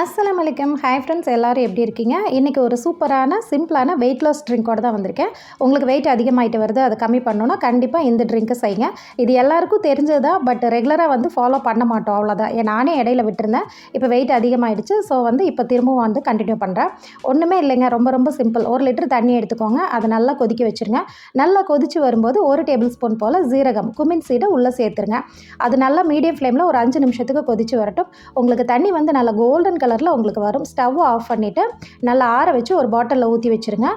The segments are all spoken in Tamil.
அஸ்லாம் வலைக்கம் ஹாய் ஃப்ரெண்ட்ஸ் எல்லோரும் எப்படி இருக்கீங்க? இன்றைக்கி ஒரு சூப்பரான சிம்பிளான வெயிட் லாஸ் ட்ரிங்க்கோட தான் வந்திருக்கேன். உங்களுக்கு வெயிட் அதிகமாகிட்டு வருது அதை கம்மி பண்ணணும்னா கண்டிப்பாக இந்த ட்ரிங்க்கை செய்யுங்க. இது எல்லாருக்கும் தெரிஞ்சது? தான் பட் ரெகுலராக வந்து ஃபாலோ பண்ண மாட்டோம் அவ்வளோதான் ஏன் நானே இடையில விட்டுருந்தேன். இப்போ வெயிட் அதிகமாகிடுச்சு ஸோ வந்து இப்போ திரும்பவும் வந்து கண்டினியூ பண்ணுறேன் ஒன்றுமே இல்லைங்க ரொம்ப ரொம்ப சிம்பிள் ஒரு லிட்டர் தண்ணி எடுத்துக்கோங்க அதை நல்லா கொதிக்க வச்சுருங்க. நல்லா கொதித்து வரும்போது ஒரு டேபிள் ஸ்பூன் போல் ஜீரகம் குமின் சீடை உள்ளே சேர்த்துருங்க. அது நல்லா மீடியம் ஃப்ளேமில் ஒரு அஞ்சு நிமிஷத்துக்கு கொதித்து வரட்டும். உங்களுக்கு தண்ணி வந்து நல்லா கோல்டன் கலரில் உங்களுக்கு வரும். ஸ்டவ் ஆஃப் பண்ணிவிட்டு நல்லா ஆற வச்சு ஒரு பாட்டிலில் ஊற்றி வச்சுருங்க.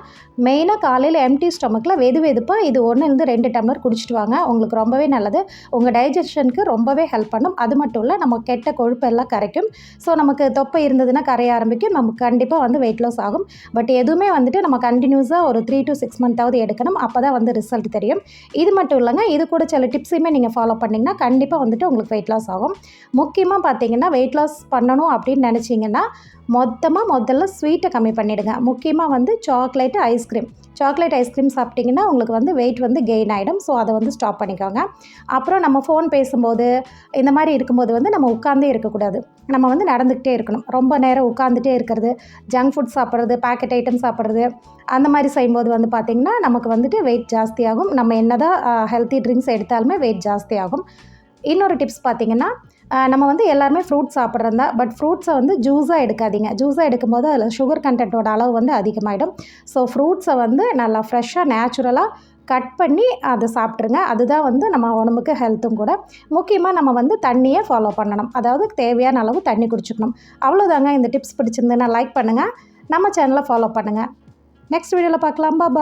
மெயினாக காலையில் எம்டி ஸ்டொமக்கில் வெது வெதுப்பாக இது ஒன்றுலேருந்து ரெண்டு டம்ளர் குடிச்சிட்டு வாங்க. உங்களுக்கு ரொம்பவே நல்லது. உங்கள் டைஜஷனுக்கு ரொம்பவே ஹெல்ப் பண்ணும். அது மட்டும் இல்லை நம்ம கெட்ட கொழுப்பு எல்லாம் கரைக்கும். ஸோ நமக்கு தொப்பை இருந்ததுன்னா கரைய ஆரம்பிக்கும். நமக்கு கண்டிப்பாக வந்து வெயிட் லாஸ் ஆகும். பட் எதுவுமே வந்துட்டு நம்ம கண்டினியூஸாக ஒரு த்ரீ டு சிக்ஸ் மந்த்தாவது எடுக்கணும். அப்போ தான் வந்து ரிசல்ட் தெரியும். இது மட்டும் இல்லைங்க இது கூட சில டிப்ஸையுமே நீங்கள் ஃபாலோ பண்ணிங்கன்னா கண்டிப்பாக வந்துட்டு உங்களுக்கு வெயிட் லாஸ் ஆகும். முக்கியமாக பார்த்தீங்கன்னா வெயிட் லாஸ் பண்ணணும் அப்படின்னு நினச்சி வச்சிங்கன்னா மொத்தமாக முதல்ல ஸ்வீட்டை கம்மி பண்ணிவிடுங்க முக்கியமாக வந்து சாக்லேட்டு ஐஸ்கிரீம் சாக்லேட் ஐஸ்கிரீம் சாப்பிட்டிங்கன்னா உங்களுக்கு வந்து வெயிட் வந்து கெயின் ஆகிடும் ஸோ அதை வந்து ஸ்டாப் பண்ணிக்கோங்க. அப்புறம் நம்ம ஃபோன் பேசும்போது இந்த மாதிரி இருக்கும்போது வந்து நம்ம உட்காந்தே இருக்கக்கூடாது. நம்ம வந்து நடந்துக்கிட்டே இருக்கணும். ரொம்ப நேரம் உட்காந்துட்டே இருக்கிறது. ஜங்க் ஃபுட் சாப்பிட்றது பேக்கெட் ஐட்டம் சாப்பிட்றது அந்த மாதிரி செய்யும்போது வந்து பார்த்திங்கன்னா நமக்கு வந்துட்டு வெயிட் ஜாஸ்தியாகும். நம்ம என்ன தான் ஹெல்த்தி ட்ரிங்க்ஸ் எடுத்தாலுமே வெயிட் ஜாஸ்தியாகும். இன்னொரு டிப்ஸ் பார்த்திங்கன்னா நம்ம வந்து எல்லாருமே ஃப்ரூட்ஸ் சாப்பிட்றதா பட் ஃப்ரூட்ஸை வந்து ஜூஸாக எடுக்காதீங்க. ஜூஸாக எடுக்கும்போது அதில் சுகர் கண்டென்ட்டோட அளவு வந்து அதிகமாகிடும் ஸோ ஃப்ரூட்ஸை வந்து நல்லா ஃப்ரெஷ்ஷாக நேச்சுரலாக கட் பண்ணி அதை சாப்பிட்ருங்க அதுதான் வந்து நம்ம உடம்புக்கு ஹெல்த்தும் கூட. முக்கியமாக நம்ம வந்து தண்ணியை ஃபாலோ பண்ணணும். அதாவது தேவையான அளவு தண்ணி குடிச்சிக்கணும். அவ்வளோதாங்க இந்த டிப்ஸ் பிடிச்சிருந்தேன்னா லைக் பண்ணுங்கள் நம்ம சேனலை ஃபாலோ பண்ணுங்கள் நெக்ஸ்ட் வீடியோவில் பார்க்கலாம். பாபா